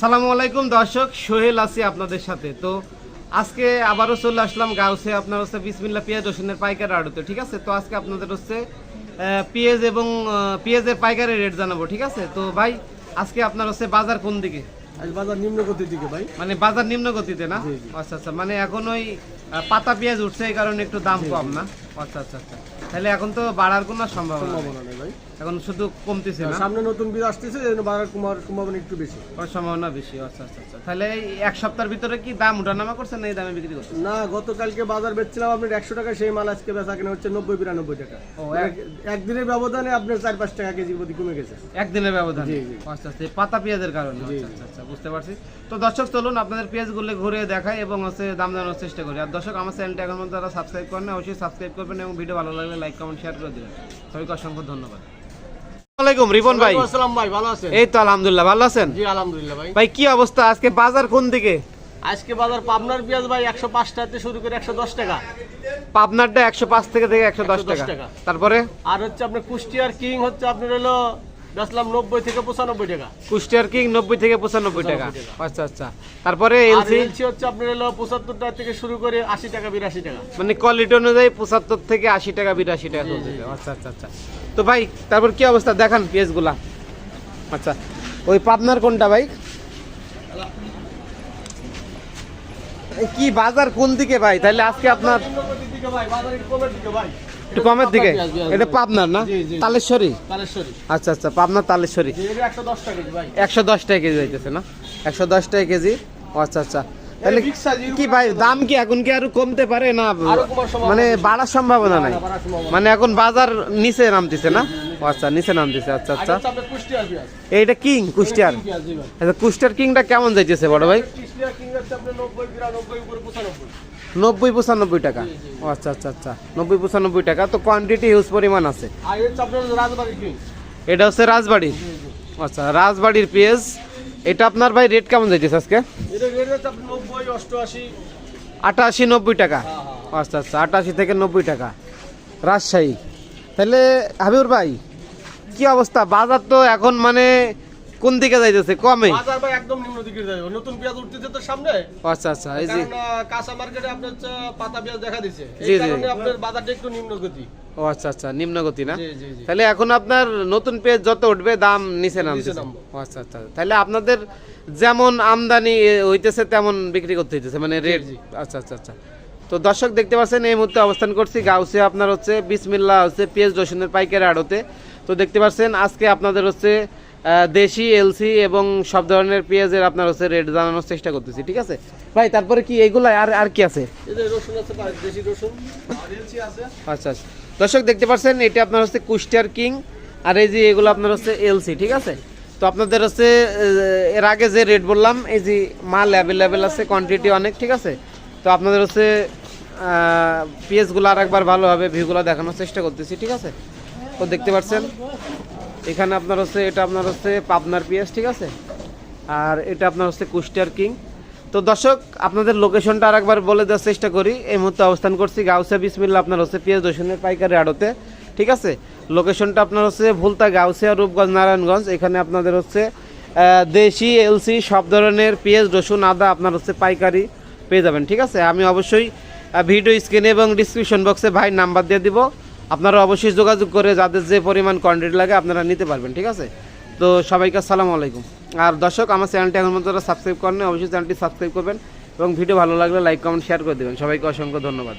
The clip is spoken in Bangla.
সালামু আলাইকুম দর্শক সোহেল আছি আপনাদের সাথে। তো আজকে আবারও চলে আসলাম গাউসে আপনার হচ্ছে বিসমিল্লা পেঁয়াজ রসুনের পাইকারি আড়তে ঠিক আছে? তো আজকে আপনাদের হচ্ছে পেঁয়াজ এবং পেঁয়াজের পাইকারি রেট জানাব ঠিক আছে? তো ভাই আজকে আপনার হচ্ছে বাজার কোন দিকে? বাজার নিম্ন গতির দিকে ভাই। মানে বাজার নিম্ন গতিতে না। আচ্ছা আচ্ছা মানে এখন ওই পাতা পেঁয়াজ উঠছে এই কারণে একটু দাম কম না? আচ্ছা আচ্ছা আচ্ছা। তাহলে এখন তো বাড়ার কোনো সম্ভাবনা। সম্ভাবনা নেই ভাই। এখন শুধু কমতেছে না? সামনে নতুন বীজ আসতেছে এই জন্য বাজার কুমার সম্ভাবনা একটু বেশি। ওর সম্ভাবনা বেশি আচ্ছা আচ্ছা আচ্ছা। তাহলে এক সপ্তাহের ভিতরে কি দাম উঠানামা করছে না এই দামে বিক্রি করছে না গতকালকে বাজার বেচছিলাম আপনার একশো টাকা সেই মাল আজকে বেচা কিনা হচ্ছে নব্বই বিরানব্বই টাকা। ও, এক- একদিনের ব্যবধানে আপনার চার পাঁচ টাকা কেজির প্রতি কমে গেছে। একদিনের ব্যবধান। আচ্ছা আচ্ছা পাতা পেঁয়াজের কারণে? আচ্ছা আচ্ছা আচ্ছা বুঝতে পারছি। তো দর্শক চলুন আপনাদের পেঁয়াজগুলো ঘুরে দেখাই এবং হচ্ছে দাম জানানোর চেষ্টা করি। আর দর্শক আমার চ্যানেলটা এখন যারা সাবস্ক্রাইব করেন অবশ্যই সাবস্ক্রাইব করবেন এবং ভিডিও ভালো লাগলে লাইক কমেন্ট শেয়ার করে দেবেন। সবাইকে অসংখ্য ধন্যবাদ। আসসালামাইকুম রিপন ভাই। আসসালাম ভাই ভালো আছেন? এই তো আলহামদুলিল্লাহ ভালো আছেন? জি আলহামদুলিল্লাহ ভাই। ভাই কি অবস্থা? আজকে বাজার কোন দিকে? আজকে বাজার পাবনার পেঁয়াজ ভাই একশো পাঁচ টাকাতে শুরু করে একশো দশ টাকা। পাবনারটা একশো পাঁচ থেকে থেকে একশো দশ টাকা। টাকা। তারপরে? আর হচ্ছে আপনার কুষ্টিয়ার কিং হচ্ছে আপনার হলো বেচলাম নব্বই থেকে পঁচানব্বই টাকা। কুষ্টিয়ার কিং নব্বই থেকে পঁচানব্বই টাকা। আচ্ছা আচ্ছা। তারপরে এলসি এলসি হচ্ছে আপনার হলো পঁচাত্তর টাকা থেকে শুরু করে আশি টাকা বিরাশি টাকা। মানে কোয়ালিটি অনুযায়ী পঁচাত্তর থেকে আশি টাকা বিরাশি টাকা আচ্ছা আচ্ছা আচ্ছা। তো ভাই তারপর কি অবস্থা? দেখান পেঁয়াজগুলা আচ্ছা ওই পাবনার কোনটা ভাই? কি বাজার কোন দিকে ভাই? তাহলে আজকে আপনার একটু কমের দিকে? এটা পাবনার না। তালেশ্বরী? আচ্ছা আচ্ছা পাবনার তালেশ্বরী। একশো দশ টাকা কেজি হইতেছে না? একশো দশ টাকা কেজি? ও আচ্ছা আচ্ছা। তাহলে কি ভাই দাম কি এখন কি আরও কমতে পারে না মানে বাড়ার সম্ভাবনা নাই? মানে এখন বাজার নিচে নামতেছে না? আচ্ছা নিচে নামতেছে আচ্ছা আচ্ছা। এইটা কিং কুষ্টিয়ার। আচ্ছা কুষ্টিয়ার কিংটা কেমন যাইতেছে বড় ভাই? নব্বই পঁচানব্বই। টাকা। আচ্ছা আচ্ছা আচ্ছা। নব্বই পঁচানব্বই টাকা। তো কোয়ান্টিটি হিউজ পরিমাণ আছে। আর হচ্ছে রাজবাড়ি এটা হচ্ছে রাজবাড়ির। আচ্ছা রাজবাড়ির পেঁয়াজ এটা আপনার ভাই রেট কেমন যাইতেছে আজকে? আটাশি নব্বই টাকা? হ্যাঁ, হ্যাঁ। আচ্ছা আচ্ছা আটাশি থেকে নব্বই টাকা। রাজশাহী। তাহলে হাবিবুর ভাই কি অবস্থা? বাজার তো এখন মানে কোন দিকে যাইতেছে? কমে। বাজার ভাই একদম নিম্ন দিকে নতুন পেঁয়াজ উঠতেছে তো সামনে। আচ্ছা আচ্ছা এই যে। কাঁচা মার্কেটে আপনার পাতা পেঁয়াজ দেখা দিচ্ছে জি, এই কারণে আপনার বাজারটা একটু নিম্ন গতি। ও আচ্ছা আচ্ছা নিম্নগতি না? জি জি জি। তাহলে এখন আপনার নতুন পেজ যত উঠবে দাম নিচে নামছে। ও আচ্ছা আচ্ছা তাহলে আপনাদের যেমন আমদানি হইতেছে তেমন বিক্রি করতে হইতেছে মানে রেট আচ্ছা আচ্ছা আচ্ছা। তো দর্শক দেখতে পাচ্ছেন এই মুহূর্তে অবস্থান করছি গাউসে আপনার হচ্ছে বিসমিল্লা হচ্ছে পেঁয়াজ রসুনের পাইকারি আড়তে। তো দেখতে পাচ্ছেন আজকে আপনাদের হচ্ছে দেশি এলসি এবং সব ধরনের পেঁয়াজের আপনার হচ্ছে রেট জানানোর চেষ্টা করতেছি ঠিক আছে? ভাই তারপরে কি এগুলো আর আর কি আছে? আচ্ছা আচ্ছা। দর্শক দেখতে পাচ্ছেন এটা আপনার হচ্ছে কুষ্টিয়ার কিং আর এই যে এগুলো আপনার হচ্ছে এলসি ঠিক আছে? তো আপনাদের হচ্ছে এর আগে যে রেট বললাম এই যে মাল অ্যাভেলেবেল আছে কোয়ান্টিটি অনেক ঠিক আছে? তো আপনাদের হচ্ছে পিএসগুলো আর একবার ভালোভাবে ভিউগুলো দেখানোর চেষ্টা করতেছি ঠিক আছে? তো দেখতে পাচ্ছেন এখানে আপনার হচ্ছে, এটা আপনার হচ্ছে পাবনার পিএস, ঠিক আছে? আর এটা আপনার হচ্ছে কুষ্টিয়ার কিং। তো দর্শক, আপনাদের লোকেশনটা আরেকবার বলে দেওয়ার চেষ্টা করি। এই মুহূর্তে অবস্থান করছি গাউসা বিসমিল্লা আপনার হচ্ছে পেঁয়াজ রসুনের পাইকারি আড়তে, ঠিক আছে? লোকেশনটা আপনার হচ্ছে ভুলতা গাউসিয়া, রূপগঞ্জ, নারায়ণগঞ্জ। এখানে আপনাদের হচ্ছে দেশি, এলসি, সব ধরনের পেঁয়াজ রসুন, আদা আপনার হচ্ছে পাইকারি পেয়ে যাবেন, ঠিক আছে? আমি অবশ্যই ভিডিও স্ক্রিনে এবং ডিসক্রিপশন বক্সে ভাই নাম্বার দিয়ে দিব। আপনারা অবশ্যই যোগাযোগ করে যাদের যে পরিমাণ কোয়ান্টিটি লাগে আপনারা নিতে পারবেন, ঠিক আছে? তো সবাইকে আসসালামু আলাইকুম। আর দর্শক, আমার চ্যানেলটি এখন পর্যন্ত সাবস্ক্রাইব করেন অবশ্যই চ্যানেলটি সাবস্ক্রাইব করবেন এবং ভিডিও ভালো লাগলে লাইক কমেন্ট শেয়ার করে দেবেন। সবাইকে অসংখ্য ধন্যবাদ।